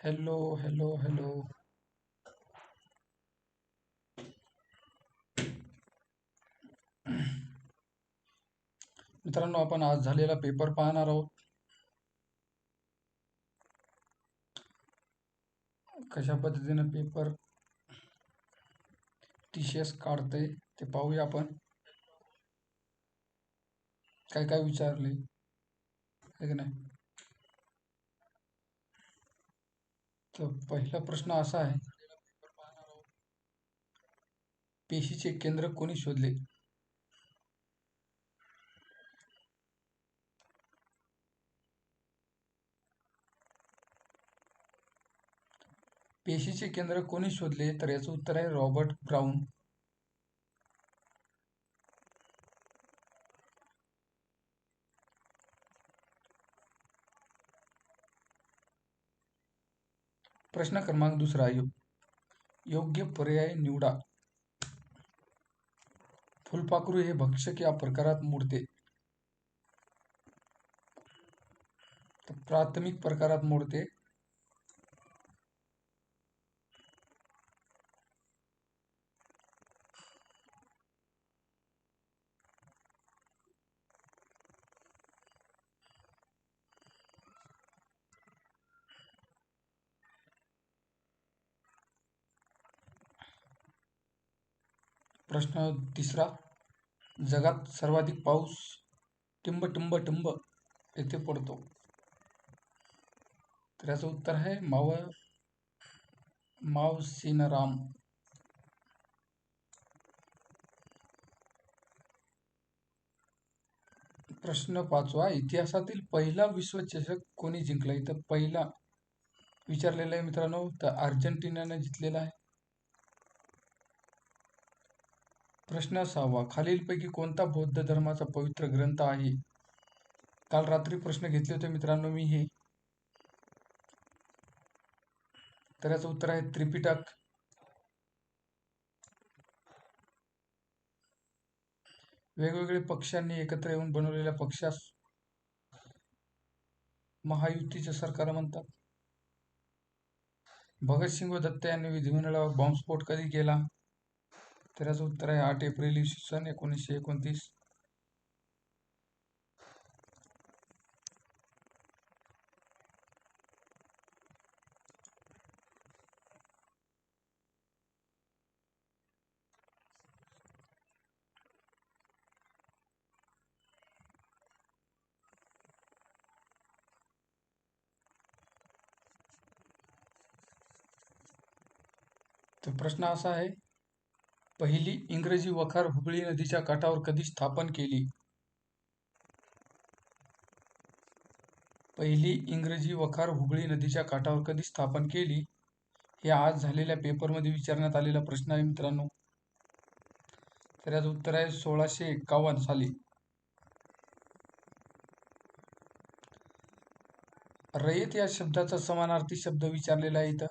Hello hello hello मित्रांनो आपण आज झालेला पेपर पाहणार आहोत. कशा पद्धतीने पेपर टी सी एस काढते ते पाहूया आपण. काय काय विचारले? आहे की नाही? तर पहिला प्रश्न असा आहे पेशीचे केंद्र कोणी शोधले? पेशीचे केंद्र कोणी शोधले? तर याचं उत्तर आहे रॉबर्ट ब्राऊन. प्रश्न क्रमांक दुसरा योग्य पर्याय निवडा. फुलपाखरू हे भक्षक या प्रकारात मोडते. प्राथमिक प्रकारात मोडते. प्रश्न तिसरा जगात सर्वाधिक पाऊस टिंब टिंब टिंब येथे पडतो. तर याचं उत्तर आहे माव मावसिनराम. प्रश्न पाचवा इतिहासातील पहिला विश्वचषक कोणी जिंकला? इथं पहिला विचारलेला आहे मित्रांनो तर अर्जेंटिनाने जिंकलेला आहे. प्रश्न सहावा खालीलपैकी कोणता बौद्ध धर्माचा पवित्र ग्रंथ आहे? काल रात्री प्रश्न घेतले होते मित्रांनो मी हे. तर याचं उत्तर आहे त्रिपिटक. वेगवेगळे पक्षांनी एकत्र येऊन बनवलेल्या पक्षास महायुतीचे सरकार म्हणतात. भगतसिंग व दत्त यांनी विधिमंडळावर बॉम्बस्फोट कधी केला? तर याचं उत्तर आहे. आठ एप्रिल इसवी सन एकोणीसशे एकोणतीस. तर प्रश्न असा आहे पहिली इंग्रजी वखार हुबळी नदीच्या काठावर कधी स्थापन केली? पहिली इंग्रजी वखार हुबळी नदीच्या काठावर कधी स्थापन केली? हे आज झालेल्या पेपरमध्ये विचारण्यात आलेला प्रश्न आहे मित्रांनो. तर याचं उत्तर आहे सोळाशे एक्कावन्न साली. रयत या शब्दाचा समानार्थी शब्द विचारलेला आहे इथं.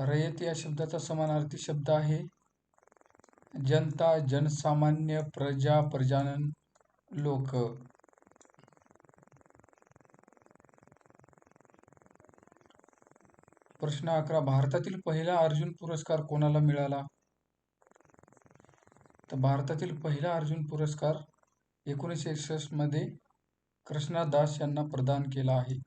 रयत या शब्दाचा समानार्थी शब्द आहे. जनता जनसामान्य प्रजा प्रजानन लोक. प्रश्न अकरा भारतातील पहिला अर्जुन पुरस्कार कोणाला मिळाला? तर भारतातील पहिला अर्जुन पुरस्कार एकोणीसशे एकसष्टमध्ये कृष्णा दास यांना प्रदान केला आहे.